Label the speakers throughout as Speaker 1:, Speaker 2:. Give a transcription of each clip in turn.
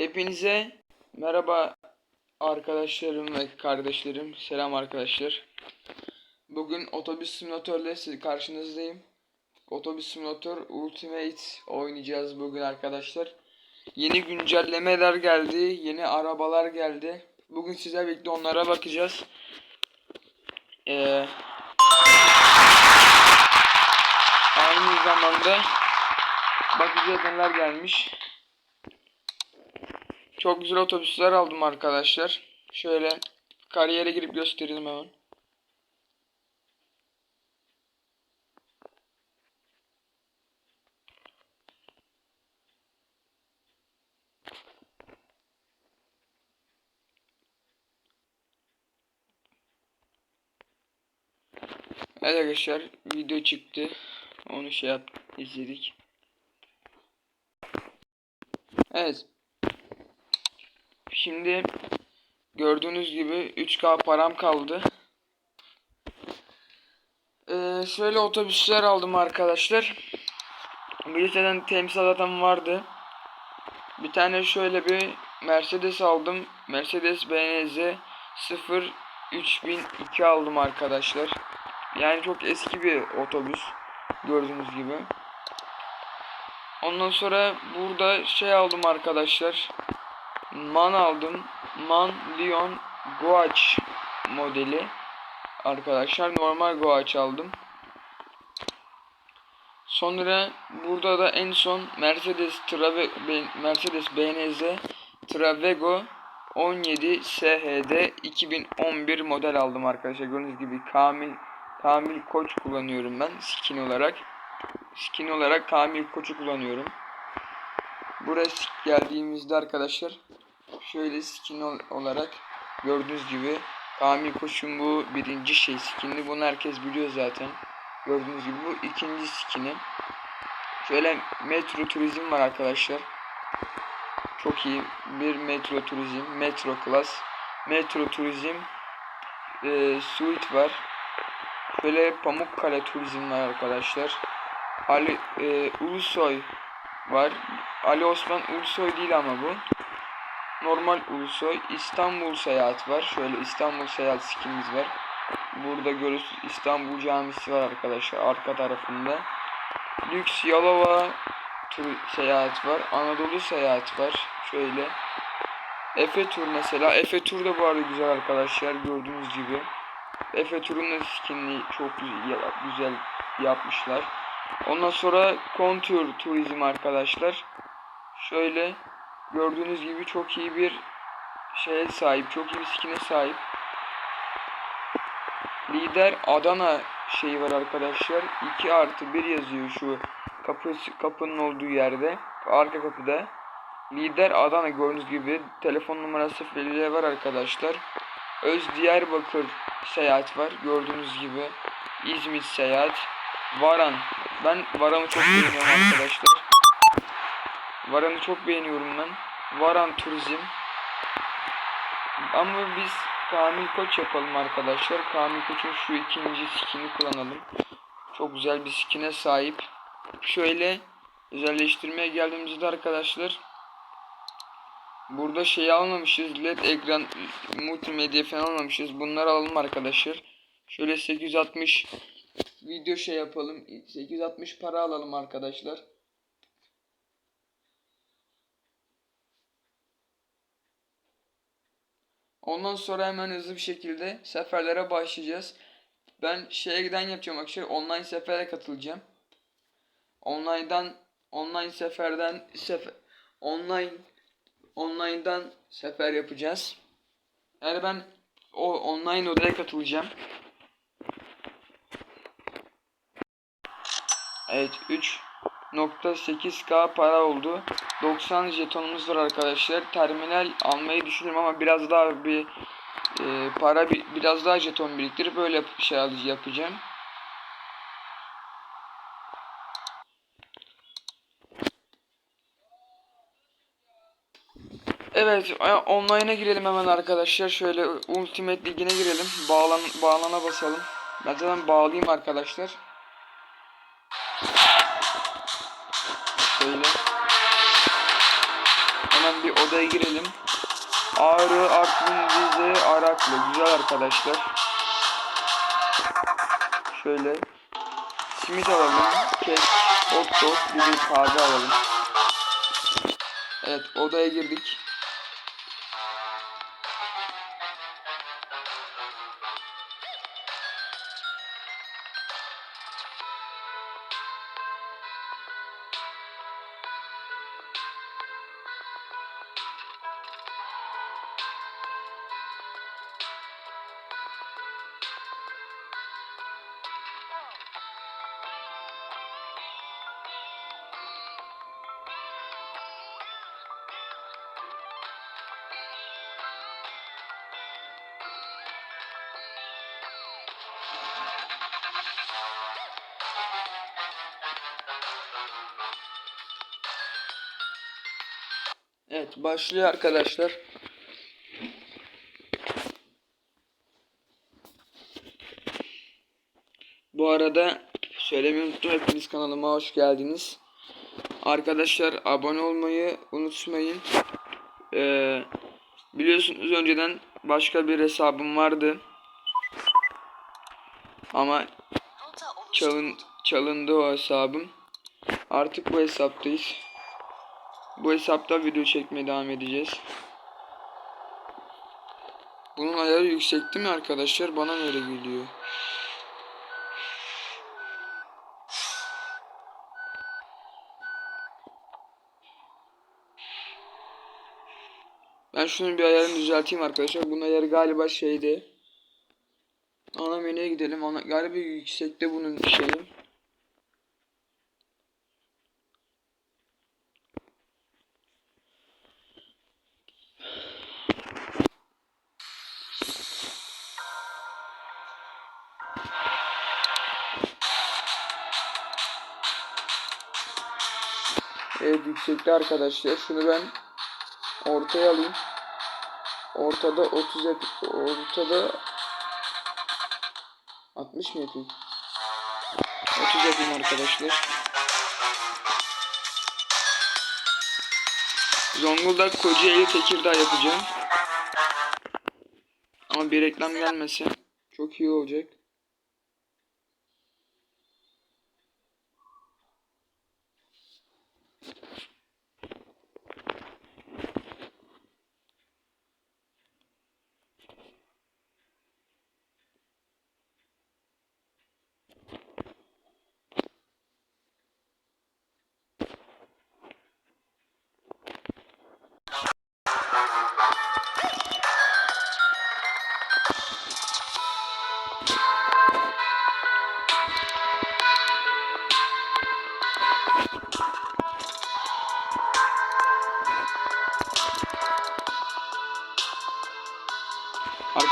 Speaker 1: Hepinize merhaba arkadaşlarım ve kardeşlerim. Selam arkadaşlar. Bugün otobüs simülatörle karşınızdayım. Otobüs simülatör Ultimate oynayacağız bugün arkadaşlar. Yeni güncellemeler geldi, yeni arabalar geldi. Bugün size birlikte onlara bakacağız. Ee, aynı zamanda bakacağız neler gelmiş. Çok güzel otobüsler aldım arkadaşlar. Şöyle kariyere girip göstereyim hemen. Evet arkadaşlar video çıktı. Onu şey yap izledik. Evet. Şimdi gördüğünüz gibi 3K param kaldı. Ee, şöyle otobüsler aldım arkadaşlar. Bu listeden temsilatam vardı. Bir tane şöyle bir Mercedes aldım. Mercedes Benz 0 3002 aldım arkadaşlar. Yani çok eski bir otobüs. Gördüğünüz gibi. Ondan sonra burada şey aldım arkadaşlar. Man aldım. Man Leon Goach modeli. Arkadaşlar normal Goach aldım. Sonra burada da en son Mercedes Trave Mercedes Benz Travego 17 SHD 2011 model aldım arkadaşlar. Gördüğünüz gibi Kamil Kamil Koç kullanıyorum ben skin olarak. Skin olarak Kamil Koç'u kullanıyorum. Buraya geldiğimizde arkadaşlar şöyle skin ol olarak gördüğünüz gibi Kamil Koç'un bu birinci şey skinli. Bunu herkes biliyor zaten. Gördüğünüz gibi bu ikinci skini. Şöyle metro turizm var arkadaşlar. Çok iyi bir metro turizm. Metro class. Metro turizm e, suite var. Şöyle Pamukkale turizm var arkadaşlar. Ali e, Ulusoy var. Ali Osman Ulusoy değil ama bu. Normal Ulusoy. İstanbul seyahat var. Şöyle İstanbul seyahat skinimiz var. Burada görüyorsunuz İstanbul Camisi var arkadaşlar arka tarafında. Lüks Yalova tur seyahat var. Anadolu seyahat var. Şöyle. Efe Tur mesela. Efe Tur da bu arada güzel arkadaşlar gördüğünüz gibi. Efe Tur'un da skinini çok güzel yapmışlar. Ondan sonra Contour Turizm arkadaşlar. Şöyle gördüğünüz gibi çok iyi bir şeye sahip. Çok iyi bir skine sahip. Lider Adana şeyi var arkadaşlar. 2 artı 1 yazıyor şu kapı, kapının olduğu yerde. Arka kapıda. Lider Adana gördüğünüz gibi telefon numarası falan var arkadaşlar. Öz Diyarbakır seyahat var gördüğünüz gibi. İzmit seyahat. Varan. Ben Varan'ı çok beğeniyorum arkadaşlar. Varan'ı çok beğeniyorum ben. Varan Turizm. Ama biz Kamil Koç yapalım arkadaşlar. Kamil Koç'un şu ikinci skin'i kullanalım. Çok güzel bir skin'e sahip. Şöyle özelleştirmeye geldiğimizde arkadaşlar Burada şey almamışız. LED ekran multimedya falan almamışız. Bunları alalım arkadaşlar. Şöyle 860 video şey yapalım. 860 para alalım arkadaşlar. Ondan sonra hemen hızlı bir şekilde seferlere başlayacağız. Ben şeye giden yapacağım arkadaşlar. Online sefere katılacağım. Online'dan online seferden sefer online online'dan sefer yapacağız. Yani ben o online odaya katılacağım. Evet 3.8k para oldu. 90 jetonumuz var arkadaşlar. Terminal almayı düşünüyorum ama biraz daha bir e, para bir, biraz daha jeton biriktirip böyle şey yapacağım. Evet, online'a girelim hemen arkadaşlar. Şöyle Ultimate Ligi'ne girelim. Bağlan bağlana basalım. Ben zaten bağlayayım arkadaşlar. Odaya girelim. Ağrı, Artvin, Rize, Araklı. Güzel arkadaşlar. Şöyle. Simit alalım. Kek, hot dog, bir kahve alalım. Evet odaya girdik. Evet başlıyor arkadaşlar. Bu arada söylemeyi unuttum. Hepiniz kanalıma hoş geldiniz. Arkadaşlar abone olmayı unutmayın. Ee, biliyorsunuz önceden başka bir hesabım vardı. Ama çalın, çalındı o hesabım. Artık bu hesaptayız. Bu hesapta video çekmeye devam edeceğiz. Bunun ayarı yüksek mi arkadaşlar? Bana öyle geliyor? Ben şunun bir ayarını düzelteyim arkadaşlar. Bunun ayarı galiba şeydi. Ana menüye gidelim. Ana, galiba yüksekte bunun şeyi. Evet yüksekte arkadaşlar. Şunu ben ortaya alayım. Ortada 30 yap ortada 60 mı yapayım? 30 yapayım arkadaşlar. Zonguldak, Kocaeli, Tekirdağ yapacağım. Ama bir reklam gelmesin. Çok iyi olacak.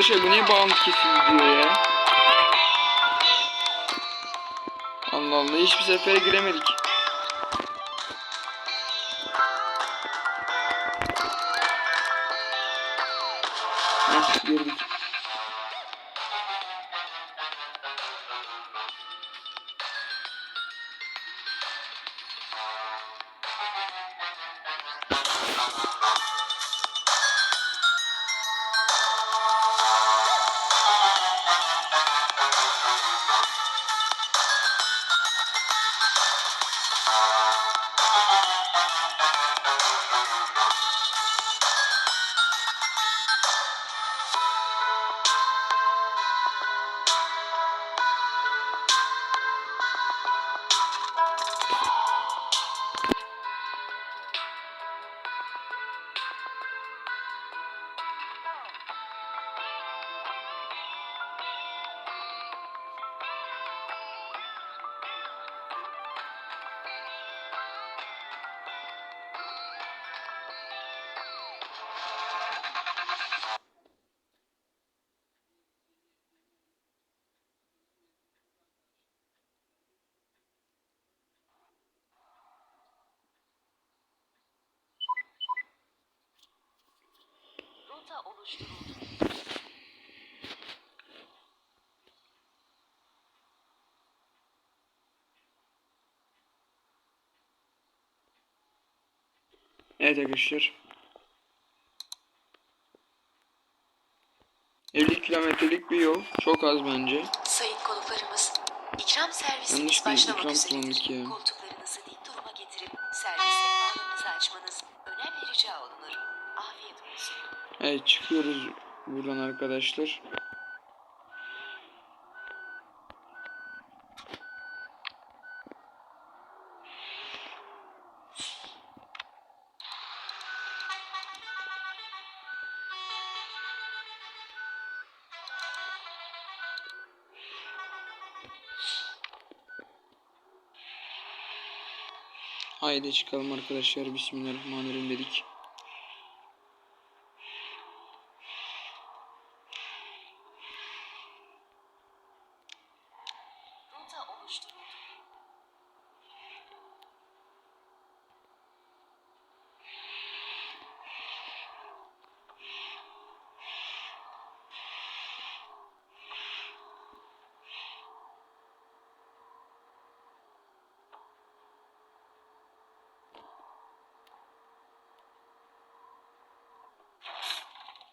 Speaker 1: Arkadaşlar bu niye bağımlı kesildi diyor ya? Allah Allah hiçbir sefere giremedik. Heh girdik.
Speaker 2: oluşturuldu.
Speaker 1: Evet arkadaşlar. 50 kilometrelik bir yol. Çok az bence.
Speaker 2: Sayın konuklarımız, ikram servisimiz
Speaker 1: Yanlış bir
Speaker 2: başlamak
Speaker 1: ikram
Speaker 2: üzere.
Speaker 1: kullandık.
Speaker 2: Koltuk
Speaker 1: Evet çıkıyoruz buradan arkadaşlar. Haydi çıkalım arkadaşlar. Bismillahirrahmanirrahim dedik.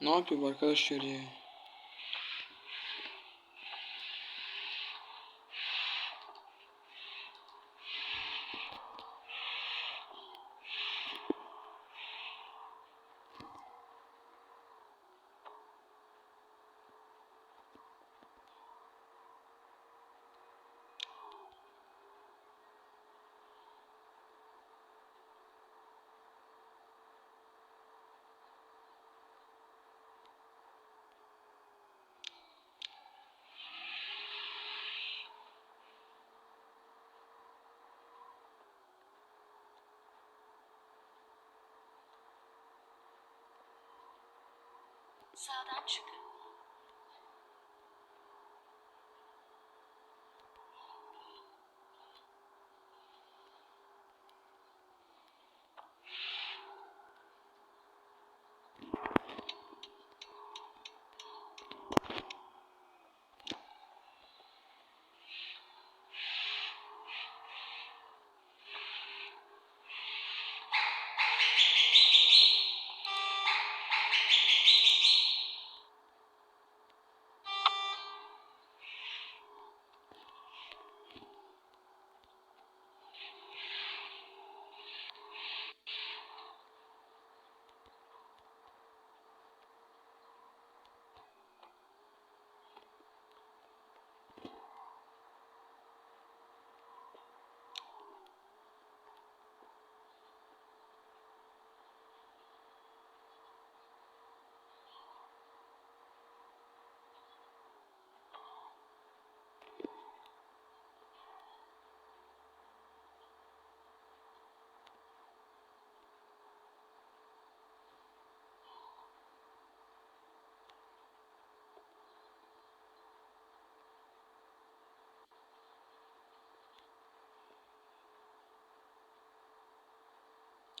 Speaker 1: Bu arkadaşlar ya?
Speaker 2: Sağdan çıkın.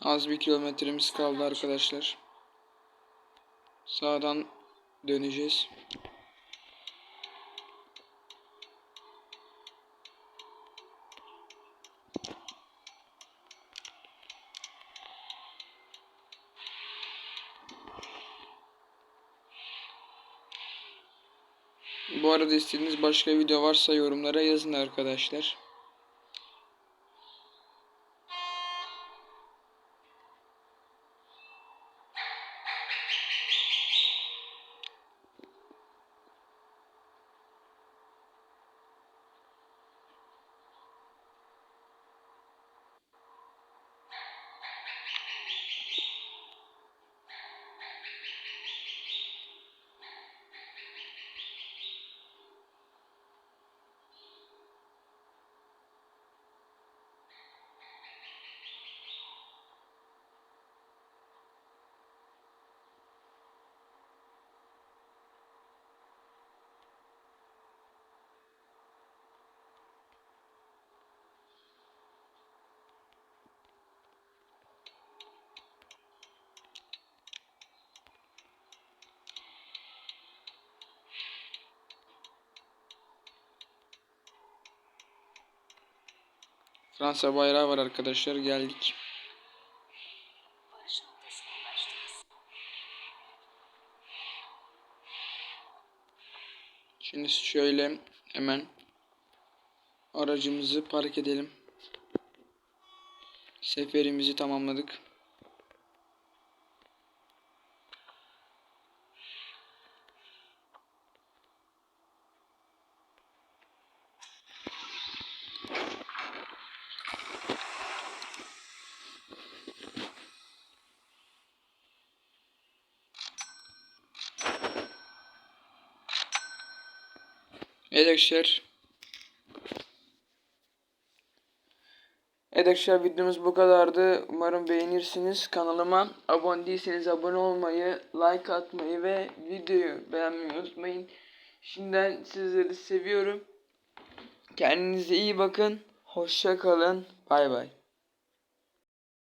Speaker 1: Az bir kilometremiz kaldı arkadaşlar. Sağdan döneceğiz. Bu arada istediğiniz başka video varsa yorumlara yazın arkadaşlar. Fransa bayrağı var arkadaşlar geldik. Şimdi şöyle hemen aracımızı park edelim. Seferimizi tamamladık. Evet arkadaşlar. Evet arkadaşlar videomuz bu kadardı. Umarım beğenirsiniz. Kanalıma abone değilseniz abone olmayı, like atmayı ve videoyu beğenmeyi unutmayın. Şimdiden sizleri seviyorum. Kendinize iyi bakın. Hoşça kalın. Bay bay.